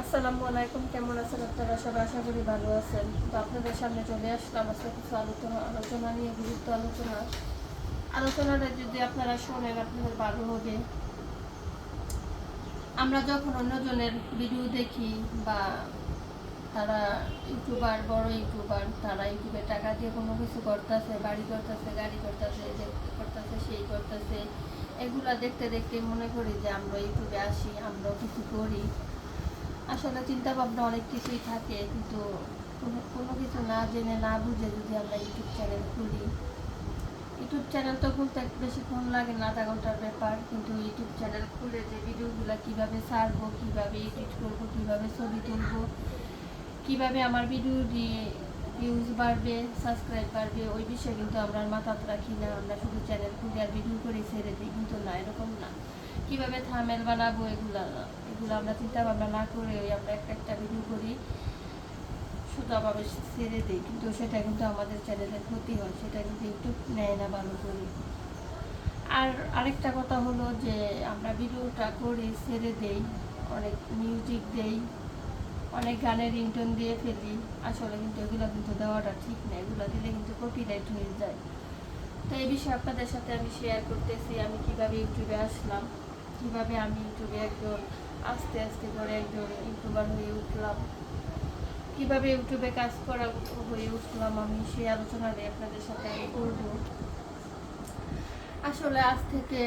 আসসালামু আলাইকুম, কেমন আছেন আপনারা? সবাই আশা করি ভালো আছেন। তো আপনাদের সামনে চলে আসলাম আজকে কিছু আলোচনা আলোচনা নিয়ে, গুরুত্ব আলোচনা। আলোচনাটা যদি আপনারা শোনেন, আপনাদের ভালো হবে। আমরা যখন অন্যজনের ভিডিও দেখি বা তারা ইউটিউবার, বড় ইউটিউবার, তারা ইউটিউবে টাকা দিয়ে কোনো কিছু করতেছে, বাড়ি করতেছে, গাড়ি করতেছে, যে করতেছে, সেই করতেছে, এগুলা দেখতে দেখতে মনে করি যে আমরা ইউটিউবে আসি, আমরাও কিছু করি। আসলে চিন্তা ভাবনা অনেক কিছুই থাকে, কিন্তু কোনো কিছু না জেনে, না বুঝে যদি আমরা ইউটিউব চ্যানেল খুলি ইউটিউব চ্যানেল তো খুলতে বেশিক্ষণ লাগে না, আধা ঘণ্টার ব্যাপার, কিন্তু ইউটিউব চ্যানেল খুলে যে ভিডিওগুলো কীভাবে ছাড়বো, কীভাবে এডিট করব, কীভাবে ছবি তুলবো, কীভাবে আমার ভিডিও দিয়ে ভিউজ বাড়বে সাবস্ক্রাইব বাড়বে, ওই বিষয়ে কিন্তু আমরা মাথাতে রাখি না। আমরা শুধু চ্যানেল খুলে আর ভিডিও করে, ছেড়ে দিই, কিন্তু না, এরকম না। কীভাবে থামেল বানাবো এগুলা, এগুলো আমরা চিন্তা ভাবনা না করে ওই আমরা একটা একটা ভিডিও করি। আবার ছেড়ে দিই, কিন্তু সেটা কিন্তু আমাদের চ্যানেলের ক্ষতি হয়, সেটা কিন্তু ইউটিউব নেয় না ভালো করে। আর আরেকটা কথা হলো যে, আমরা ভিডিওটা করি ছেড়ে দেই, অনেক মিউজিক দেই, অনেক গানের রিংটোন দিয়ে ফেলি। আসলে কিন্তু এগুলো কিন্তু দেওয়াটা ঠিক না, এগুলো দিলে কিন্তু কপিরাইট হয়ে যায়। তো এই বিষয়ে আপনাদের সাথে আমি শেয়ার করতেছি, আমি কীভাবে ইউটিউবে আসলাম। কীভাবে আমি ইউটিউবে একজন আস্তে আস্তে করে একজন ইউটিউবার হয়ে উঠলাম। কীভাবে ইউটিউবে কাজ করা হয়ে উঠলাম আমি সেই আলোচনাটি আপনাদের সাথে আমি করব। আসলে আজ থেকে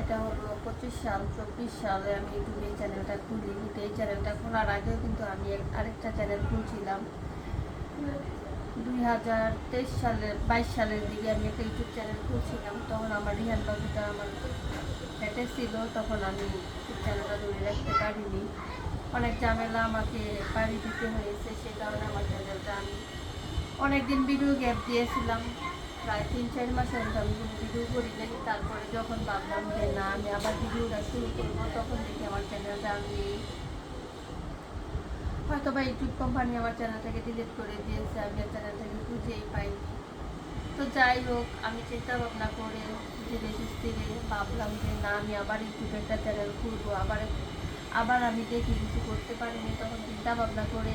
এটা হলো পঁচিশ সাল, চব্বিশ সালে আমি ইউটিউবে এই চ্যানেলটা খুলি। কিন্তু এই চ্যানেলটা খোলার আগেও কিন্তু আমি আরেকটা চ্যানেল খুলছিলাম। দুই হাজার তেইশ সালে, বাইশ সালের দিকে আমি একটা ইউটিউব চ্যানেল খুলছিলাম। তখন আমার রিহান বাবুটা আমার পেটে ছিল, তখন আমি ইউটিউব চ্যানেলটা ধরে রাখতে পারিনি। অনেক ঝামেলা আমাকে বাড়ি দিতে হয়েছে, সে কারণে আমার চ্যানেলটা আমি অনেকদিন ভিডিও গ্যাপ দিয়েছিলাম। প্রায় তিন, চার মাসের মতো আমি কোনো ভিডিও করি নাই। তারপরে যখন ভাবলাম যে না, আমি আবার ভিডিওটা শুরু করব, তখন দেখি আমার চ্যানেলটা আমি হয়তো বা ইউটিউব কোম্পানি আমার চ্যানেলটাকে ডিলিট করে দিয়েছে আমি আর চ্যানেলটাকে খুঁজেই পাইনি তো যাই হোক, আমি চিন্তা ভাবনা করে ধীরে সুস্থিরে ভাবলাম যে, না, আমি আবার ইউটিউবে একটা চ্যানেল খুলবো, আবার আবার আমি দেখি, কিছু করতে পারিনি। তখন চিন্তা ভাবনা করে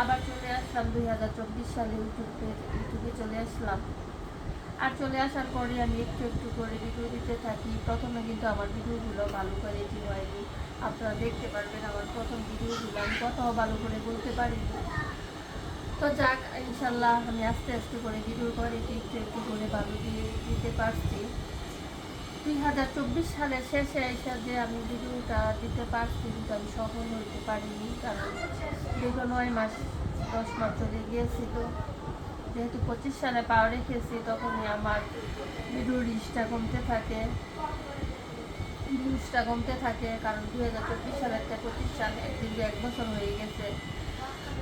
আবার চলে আসলাম। দুই হাজার চব্বিশ সালে ইউটিউবে ইউটিউবে চলে আসলাম। আর চলে আসার পরে আমি একটু একটু করে ভিডিও দিতে থাকি। প্রথমে কিন্তু আমার ভিডিওগুলো ভালো করে এডিট হয়নি আপনারা দেখতে পারবেন আমার প্রথম ভিডিওগুলো আমি কথাও ভালো করে বলতে পারিনি। তো যাক, ইনশাল্লাহ আমি আস্তে আস্তে করে ভিডিও করে একটু একটু করে ভালো দিয়ে দিতে পারছি। দুই হাজার চব্বিশ সালের শেষে এসে যে আমি ভিডিওটা দিতে পারছি কিন্তু আমি সফল হতে পারিনি। কারণ দীর্ঘ নয় মাস, দশ মাস চলে গিয়েছিল যেহেতু পঁচিশ সালে পাওয়া রেখেছি, তখনই আমার ভিডিও রিচটা কমতে থাকে ভিউজটা কমতে থাকে, কারণ দু হাজার চব্বিশ সালের একটা পঁচিশ সাল একদিন এক বছর হয়ে গেছে।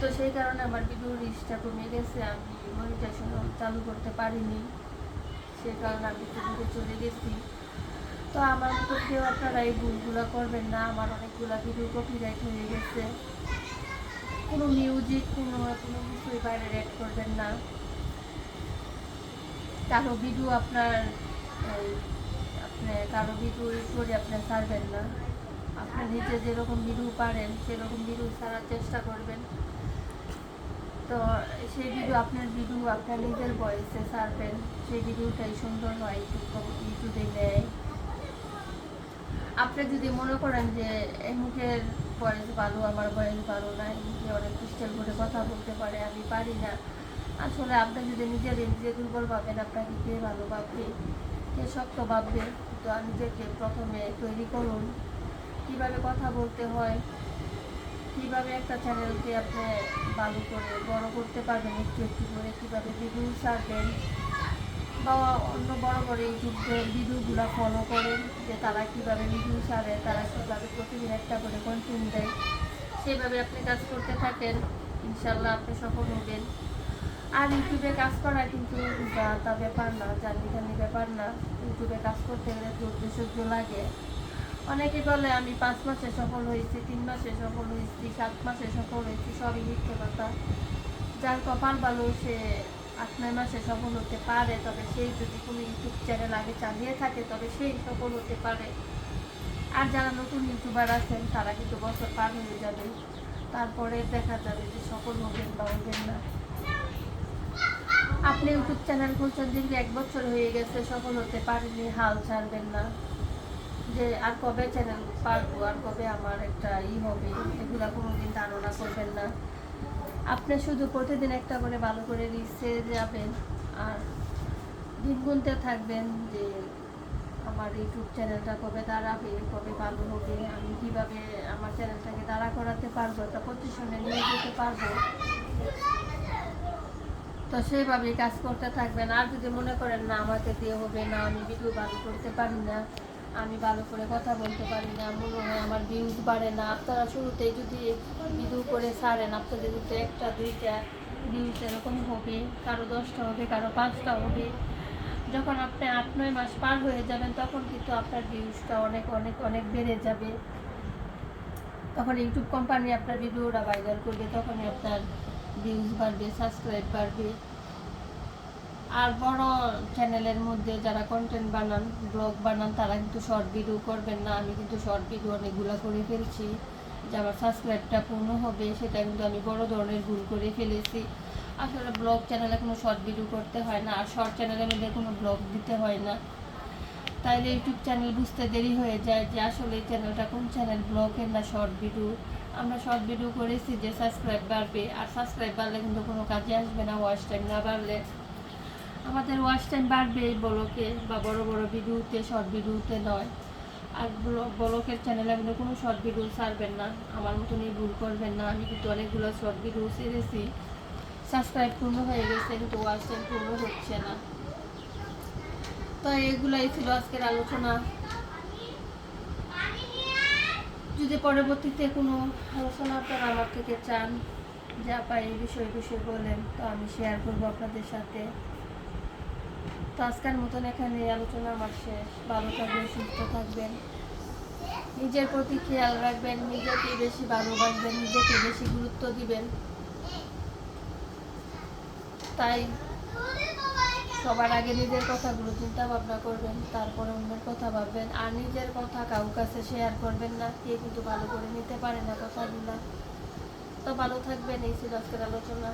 তো সেই কারণে আমার ভিডিও রিচটা কমে গেছে, আমি মনিটাইজেশন চালু করতে পারিনি, সেই কারণে আমি একটু চলে গেছি। তো আমার মতো কেউ আপনারা এই ভুলগুলো করবেন না, আমার অনেকগুলো ভিডিও কপিরাইট হয়ে গেছে। কোনো মিউজিক কোনো কোনো কিছুই বাইরে রেড করবেন না। কারও ভিডিও আপনার কারও ভিডিও করে আপনি ছাড়বেন না। আপনি নিজে যেরকম ভিডিও পারেন, সেরকম ভিডিও ছাড়ার চেষ্টা করবেন। তো সেই ভিডিও আপনার ভিডিও আপনার নিজের ভয়েসে ছাড়বেন। সেই ভিডিওটাই সুন্দর হয় ইউটিউব ইউটিউবে নেয় আপনি যদি মনে করেন যে এই মুখের বয়স ভালো, আমার বয়স ভালো না, এই ক্রিস্টাল করে কথা বলতে পারে, আমি পারি না। আসলে আপনি যদি নিজের নিজে দুর্বল ভাবেন, আপনাকে কে ভালো ভাববে কে শক্ত ভাববে? তো নিজেকে প্রথমে তৈরি করুন। কীভাবে কথা বলতে হয়? কীভাবে একটা চ্যানেলকে আপনি ভালো করে, বড় করতে পারবেন একটু একটু করে? কীভাবে ভিডিও ছাড়বেন? বা অন্য বড় বড় ইউটিউবের ভিডিওগুলো ফলো করেন, যে তারা কীভাবে ভিডিও ছাড়ে, তারা কীভাবে প্রতিদিন একটা করে কন্টেন্ট দেয়। সেভাবে আপনি কাজ করতে থাকেন ইনশাল্লাহ আপনি সফল হবেন। আর ইউটিউবে কাজ করা কিন্তু তা ব্যাপার না, জানি ব্যাপার না। ইউটিউবে কাজ করতে গেলে ধৈর্য সহ্য লাগে। অনেকে বলে, আমি পাঁচ মাসে সফল হয়েছি, তিন মাসে সফল হয়েছি, সাত মাসে সফল হয়েছি, সবই মিথ্যে কথা। যার কপাল ভালো, সে আট, নয় মাসে সফল হতে পারে, তবে সেই যদি কোনো ইউটিউব চ্যানেল আগে চালিয়ে থাকে, তবে সেই সফল হতে পারে। আর যারা নতুন ইউটিউবার আছেন, তারা কিন্তু বছর পার হয়ে যাবে। তারপরে দেখা যাবে যে সফল হবেন বা হবেন না। আপনি ইউটিউব চ্যানেল খুলছেন দীর্ঘ এক বছর হয়ে গেছে, সফল হতে পারেনি হাল ছাড়বেন না। যে আর কবে চ্যানেল পারব, আর কবে আমার একটা ই হবে, এগুলা কোনোদিন ধারণা করবেন না। আপনি শুধু প্রতিদিন একটা করে ভালো করে রিসে যাবেন, আর দিন গুনতে থাকবেন যে আমার ইউটিউব চ্যানেলটা কবে দাঁড়াবে। ভালো হবে আমি কীভাবে আমার চ্যানেলটাকে দাঁড়া করাতে পারব, একটা পজিশনে নিয়ে যেতে পারব। তো সেইভাবেই কাজ করতে থাকবেন। আর যদি মনে করেন, না, আমাকে দিয়ে হবে না, আমি ভিডিও ভালো করতে পারি না, আমি ভালো করে কথা বলতে পারি না, মনে হয় আমার ভিউজ বাড়ে না। আপনারা শুরুতেই যদি ভিডিও করে ছাড়েন, আপনাদের যদি একটা, দুইটা ভিউজ এরকম হবে, কারও দশটা হবে, কারও পাঁচটা হবে। যখন আপনি আট, নয় মাস পার হয়ে যাবেন, তখন কিন্তু আপনার ভিউজটা অনেক অনেক অনেক বেড়ে যাবে। তখন ইউটিউব কোম্পানি আপনার ভিডিওটা ভাইরাল করবে, তখনই আপনার ভিউজ বাড়বে সাবস্ক্রাইব বাড়বে। আর বড় চ্যানেলের মধ্যে যারা কন্টেন্ট বানান ব্লগ বানান, তারা কিন্তু শর্ট ভিডিও করবেন না। আমি কিন্তু শর্ট ভিডিও অনেকগুলো করে ফেলছি যে আমার সাবস্ক্রাইবটা পূর্ণ হবে, সেটা কিন্তু আমি বড় ধরনের ভুল করে ফেলেছি। আসলে ব্লগ চ্যানেলে কোনো শর্ট ভিডিও করতে হয় না, আর শর্ট চ্যানেলের মধ্যে কোনো ব্লগ দিতে হয় না। তাইলে ইউটিউব চ্যানেল বুঝতে দেরি হয়ে যায় যে আসলে এই চ্যানেলটা কোন চ্যানেল ব্লগের না শর্ট ভিডিও আমরা শর্ট ভিডিও করেছি যে সাবস্ক্রাইব বাড়বে, আর সাবস্ক্রাইব বাড়লে কিন্তু কোনো কাজে আসবে না ওয়াচ টাইম না বাড়লে। আমাদের ওয়াচ টাইম বাড়বে এই ব্লকে বা বড় বড় ভিডিওতে শর্ট ভিডিওতে নয়। আর ব্ল- ব্লকের চ্যানেলে কিন্তু কোনো শর্ট ভিডিও ছাড়বেন না। আমার মতন এই ভুল করবেন না। আমি কিন্তু অনেকগুলো শর্ট ভিডিও ছেড়েছি। সাবস্ক্রাইব পূর্ণ হয়ে গেছে, কিন্তু ওয়াচ টাইম পূর্ণ হচ্ছে না। তো এগুলাই ছিল আজকের আলোচনা। যদি পরবর্তীতে কোনো আলোচনা আপনারা আমার থেকে চান, যা পাই এই বিষয়ে বিষয়ে বলেন, তো আমি শেয়ার করব আপনাদের সাথে। তো আজকের মতন এখানে আলোচনা আমার শেষ। ভালো থাকবেন, সুস্থ থাকবেন। নিজের প্রতি খেয়াল রাখবেন নিজেকে বেশি ভালোবাসবেন নিজেকে বেশি গুরুত্ব দিবেন। তাই সবার আগে নিজের কথাগুলো চিন্তা ভাবনা করবেন, তারপরে অন্যের কথা ভাববেন, আর নিজের কথা কাউ কাছে শেয়ার করবেন না। কে কিন্তু ভালো করে নিতে পারে না কথাগুলো। তো ভালো থাকবেন, এই ছিল আজকের আলোচনা।